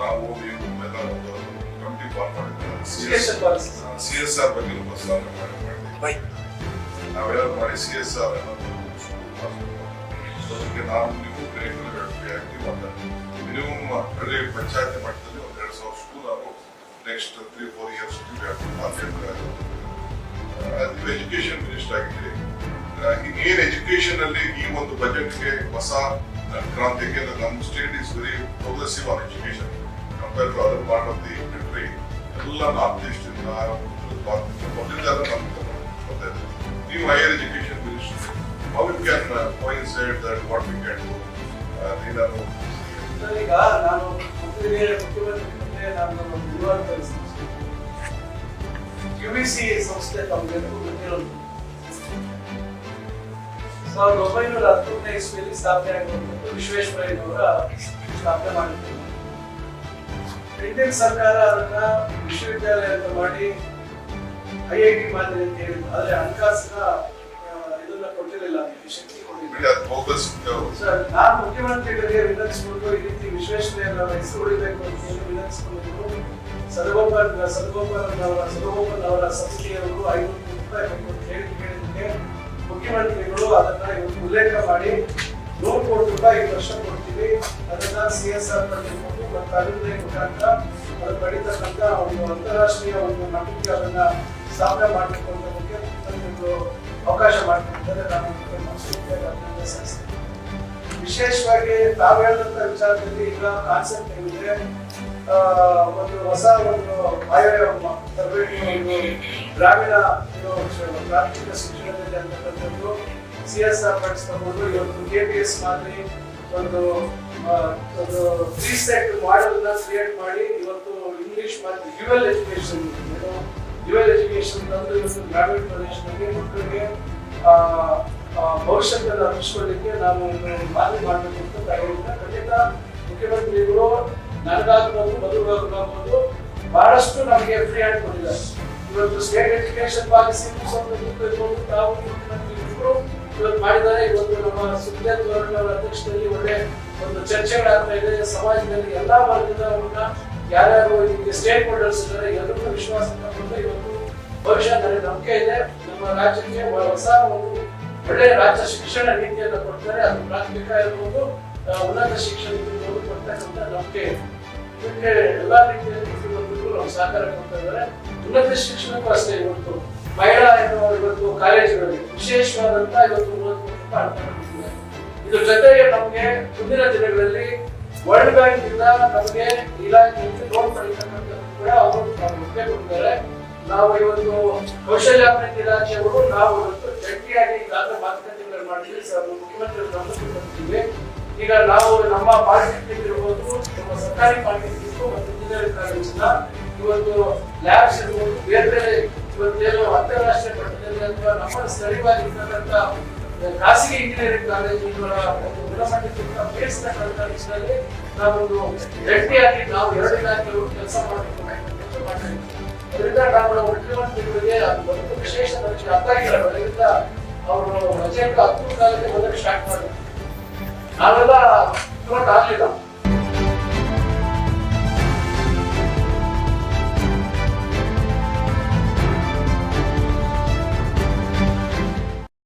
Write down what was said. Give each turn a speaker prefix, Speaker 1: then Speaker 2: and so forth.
Speaker 1: ನಾವು ನೀವು ಎಲ್ಲ ಒಂದು ಕಮಿಟಿ ಫಾರ್ಮ್ ಮಾಡಿದ್ದೀವಿ.
Speaker 2: Education policy.
Speaker 1: C S R ಬಗ್ಗೆ ಒಂದು ಪ್ರಸ್ತಾವನೆ ಮಾಡಿ ಮಾಡಿದ್ದೀವಿ. ನಾವೆಲ್ಲ ಮಾಡಿ ಸಿ ಎಸ್ ಆರ್ ಅನ್ನೋದು ಅದಕ್ಕೆ ನಾವು ನೀವು ಬೇರೆಗಳು ಆಕ್ಟಿವ್ ಅಂತ. ಮಿನಿಮಮ್ ಹಳ್ಳಿ ಪಂಚಾಯತಿ ಮಟ್ಟದಲ್ಲಿ ಒಂದು ಎರಡು ಸಾವಿರ ಸ್ಕೂಲ್ ನಾವು ನೆಕ್ಸ್ಟ್ ತ್ರೀ ಫೋರ್ ಇಯರ್ಸ್ ನೀವು ಎಜುಕೇಶನ್ ಮಿನಿಸ್ಟರ್ ಆಗಿದ್ದೀರಿ. ಏನ್ ಎಜುಕೇಶನ್ ಅಲ್ಲಿ ಈ ಒಂದು ಬಜೆಟ್ಗೆ ಹೊಸ ಕ್ರಾಂತಿ ಯಾಕೆಂದ್ರೆ ನಮ್ಮ state is very progressive on education compare to other part of the country ಎಲ್ಲ ನಾರ್ತ್ ಈಸ್ಟ್ ಇಂದ ಮೊದಲಿಂದ ನೀವು higher education minister how you can coincide that what we can do ಏನಾದ್ರು
Speaker 2: ಈಗ ನಾನು ಮುಖ್ಯಮಂತ್ರಿ ನಾನು ಒಂದು ವಿವಾದ ಯುವಿಸಿ ಸಂಸ್ಥೆ ತಮಗೆಲ್ಲರಿಗೂ ಗೊತ್ತಿರೋದು? ಸಾವಿರದ ಒಂಬೈನೂರ ಹತ್ತೊಂದನೇ ಇಸ್ವಿಯಲ್ಲಿ ಸ್ಥಾಪನೆ ಆಗಿರುವಂಥದ್ದು ವಿಶ್ವೇಶ್ವರಯ್ಯನವರ ಸ್ಥಾಪನೆ ಮಾಡಿದ್ರು ಇಂಡಿಯನ್ ಸರ್ಕಾರ ಅದನ್ನ ವಿಶ್ವವಿದ್ಯಾಲಯ ಅಂತ ಮಾಡಿ ಐ ಐ ಟಿ ಮಾದರಿ ಅಂತ ಹೇಳಿದ್ರು. ಆದ್ರೆ ಹಣಕಾಸಿನ ಇದನ್ನ ಕೊಟ್ಟಿರಲಿಲ್ಲ. ಶಕ್ತಿ ಸರ್, ನಾನು ಮುಖ್ಯಮಂತ್ರಿಗಳಿಗೆ ವಿನಂತಿಸಿಕೊಂಡು ಈ ರೀತಿ ವಿಶ್ವೇಶ್ವರಯ್ಯನವರ ಹೆಸರು ಉಳಿಬೇಕು ಅಂತ ಹೇಳಿ ವಿನಂತಿಸಿಕೊಂಡು ಸದಗೋಪನ್ ಸದಗೋಪನ್ ಅವರ ಸದಗೋಪನ್ ಅವರ ಸಂಸ್ಥೆಯವರು ಐನೂರು ರೂಪಾಯಿ ಬೇಕು ಅಂತ ಹೇಳಿ ಕೇಳಿದ್ದಕ್ಕೆ ಮುಖ್ಯಮಂತ್ರಿಗಳು ಅದನ್ನ ಉಲ್ಲೇಖ ಮಾಡಿ. ನೂರು ಕೋಟಿ ರೂಪಾಯಿ ಈ ವರ್ಷ ಕೊಡ್ತೀವಿ. ಅದನ್ನ ಸಿ ಎಸ್ ಆರ್ ಪಡೆದುಕೊಂಡು ಮತ್ತು ಅಭಿವೃದ್ಧಿ ಮುಖಾಂತರ ಅದು ಪಡಿತಕ್ಕಂಥ ಒಂದು ಅಂತಾರಾಷ್ಟ್ರೀಯ ಒಂದು ಮಟ್ಟಕ್ಕೆ ಅದನ್ನ ಸ್ಥಾಪನೆ ಮಾಡಬೇಕು ಮುಖ್ಯಮಂತ್ರಿಗಳು ಅವಕಾಶ ಮಾಡಿಕೊಡ್ತಾರೆ ನಾನು. ವಿಶೇಷವಾಗಿ ತಾವು ಹೇಳಿದಂತ ವಿಚಾರದಲ್ಲಿ ಈಗ ಕಾನ್ಸೆಪ್ಟ್ ಏನಿದೆ ಒಂದು ಹೊಸ ಒಂದು ಮ- ತರಬೇತಿ ಒಂದು ಗ್ರಾಮೀಣ ಪ್ರಾಥಮಿಕ ಶಿಕ್ಷಣದಲ್ಲಿ ಅಂತಕ್ಕಂಥದ್ದು ಸಿ ಎಸ್ ಆರ್ ಫಂಡ್ಸ್ ಇವತ್ತು ಕೆ ಪಿ ಎಸ್ ಮಾದರಿ ಒಂದು ಒಂದು ಫ್ರೀ ಸೆಟ್ ಮಾಡೆಲ್ ಕ್ರಿಯೇಟ್ ಮಾಡಿ ಇವತ್ತು ಇಂಗ್ಲಿಷ್ ಮತ್ತು ಯುವಲ್ ಎಜುಕೇಶನ್ ಯುವಲ್ ಎಜುಕೇಶನ್ ತಂದು ಇವತ್ತು ಗ್ರಾಮೀಣ ಪ್ರದೇಶದಲ್ಲಿ ಮಕ್ಕಳಿಗೆ ಭವಿಷ್ಯದಲ್ಲಿ ಅರ್ಪಿಸ್ಕೊಳ್ಳಿಕ್ಕೆ ನಾವು ಮಾದರಿ ಮಾಡಬೇಕು ಅಂತ ತಗೊಂಡಿದ್ದೆ. ಖಂಡಿತ ಮುಖ್ಯಮಂತ್ರಿಗಳು, ನನಗಾಗ್ಬೋದು, ಮಧುಗಾಗ್ಬೋದು, ಬಹಳಷ್ಟು ನಮಗೆ ಫ್ರೀ ಹ್ಯಾಂಡ್ ಕೊಟ್ಟಿದ್ದಾರೆ. ಇವತ್ತು ಸ್ಟೇಟ್ ಎಜುಕೇಶನ್ ಪಾಲಿಸಿ ತಾವು ಮುಖ್ಯಮಂತ್ರಿಗಳು ಇವತ್ತು ಮಾಡಿದ್ದಾರೆ. ಇವತ್ತು ನಮ್ಮ ಗೌರವ್ ಅವರ ಅಧ್ಯಕ್ಷತೆಯಲ್ಲಿ ಒಳ್ಳೆ ಒಂದು ಚರ್ಚೆಗಳಾಗ್ತಾ ಇದೆ. ಸಮಾಜದಲ್ಲಿ ಎಲ್ಲಾ ವರ್ಗದವರನ್ನ ಯಾರ್ಯಾರು ಇದಕ್ಕೆ ಸ್ಟೇಕ್ ಹೋಲ್ಡರ್ಸ್ ಇದ್ದಾರೆ, ಎಲ್ಲರಿಗೂ ವಿಶ್ವಾಸ ತಗೊಂಡು ಇವತ್ತು ಭವಿಷ್ಯದಲ್ಲಿ ನಂಬಿಕೆ ಇದೆ. ನಮ್ಮ ರಾಜ್ಯಕ್ಕೆ ಹೊಸ ಒಂದು ಒಳ್ಳೆ ರಾಜ್ಯ ಶಿಕ್ಷಣ ನೀತಿಯನ್ನು ಕೊಡ್ತಾರೆ. ಅದು ಪ್ರಾಥಮಿಕ ಇರ್ಬೋದು ಉನ್ನತ ಶಿಕ್ಷಣ ಕೊಡ್ತಕ್ಕಂಥ ನಂಬಿಕೆ ಇದೆ. ಇದಕ್ಕೆ ಎಲ್ಲಾ ರೀತಿಯಲ್ಲಿ ಸಹಕಾರ ಕೊಡ್ತಾ ಇದ್ದಾರೆ. ಉನ್ನತ ಶಿಕ್ಷಣಕ್ಕೂ ಅಷ್ಟೇ ಇವತ್ತು ಮಹಿಳಾ ಇವತ್ತು ಕಾಲೇಜುಗಳಲ್ಲಿ ವಿಶೇಷವಾದಂತ ಇವತ್ತು ಇದ್ರ ಜೊತೆಗೆ ನಮಗೆ ಮುಂದಿನ ದಿನಗಳಲ್ಲಿ ವರ್ಲ್ಡ್ ಬ್ಯಾಂಕ್ ಇಂದ ನಮಗೆ ಇಲಾಖೆಯಲ್ಲಿ ಲೋನ್ ಪಡೆಯುತ್ತಾರೆ ನಾವು ಇವತ್ತು ಕೌಶಲ್ಯಾಭಿವೃದ್ಧಿ ಇಲಾಖೆಯವರು ನಾವು ಇವತ್ತು ಜಂಟಿಯಾಗಿ ಈಗಾಗಲೇ ಮಾತುಕತೆಗಳನ್ನು ಮಾಡಿದ್ವಿ. ಸರ್ ಮುಖ್ಯಮಂತ್ರಿ ಗಮನಕ್ಕೆ ಈಗ ನಾವು ನಮ್ಮ ಪಾಲಿಟೆಕ್ನಿಕ್ ಇರ್ಬೋದು, ನಮ್ಮ ಸರ್ಕಾರಿ ಪಾಲಿಟೆಕ್ನಿಕ್ ಮತ್ತು ಇಂಜಿನಿಯರಿಂಗ್ ಕಾಲೇಜಿನ ಇವತ್ತು ಲ್ಯಾಬ್ಸ್ ಇರ್ಬೋದು, ಬೇರೆ ಬೇರೆ ಇವತ್ತೇನು ಅಂತಾರಾಷ್ಟ್ರೀಯ ಮಟ್ಟದಲ್ಲಿ ಅಥವಾ ನಮ್ಮ ಸ್ಥಳೀಯವಾಗಿರ್ತಕ್ಕಂಥ ಖಾಸಗಿ ಇಂಜಿನಿಯರಿಂಗ್ ಕಾಲೇಜುಗಳ ಒಂದು ಗುಣಮಟ್ಟಕ್ಕಿಂತ ಬೇಯಿಸ್ತಕ್ಕಂಥ ನಿಟ್ಟಿನಲ್ಲಿ ನಾವೊಂದು ಗಟ್ಟಿಯಾಗಿ ನಾವು ಎರಡು ಇಲಾಖೆಗಳು ಕೆಲಸ ಮಾಡಬೇಕು. ಅದರಿಂದ ನಾವು ನಮ್ಮ ಮುಖ್ಯಮಂತ್ರಿಗಳಿಗೆ ಒಂದು ವಿಶೇಷ ನನಗೆ ಅರ್ಥ ಆಗಿಲ್ಲ. ಅದರಿಂದ ಅವರು ಬಜೆಟ್ ಹತ್ತು ಕಾಲಕ್ಕೆ ಮೊದಲು ಸ್ಟಾರ್ಟ್ ಮಾಡಿದ್ರು. ನಾವೆಲ್ಲ ನೋಟ್ ಆಗ್ಲಿಲ್ಲ.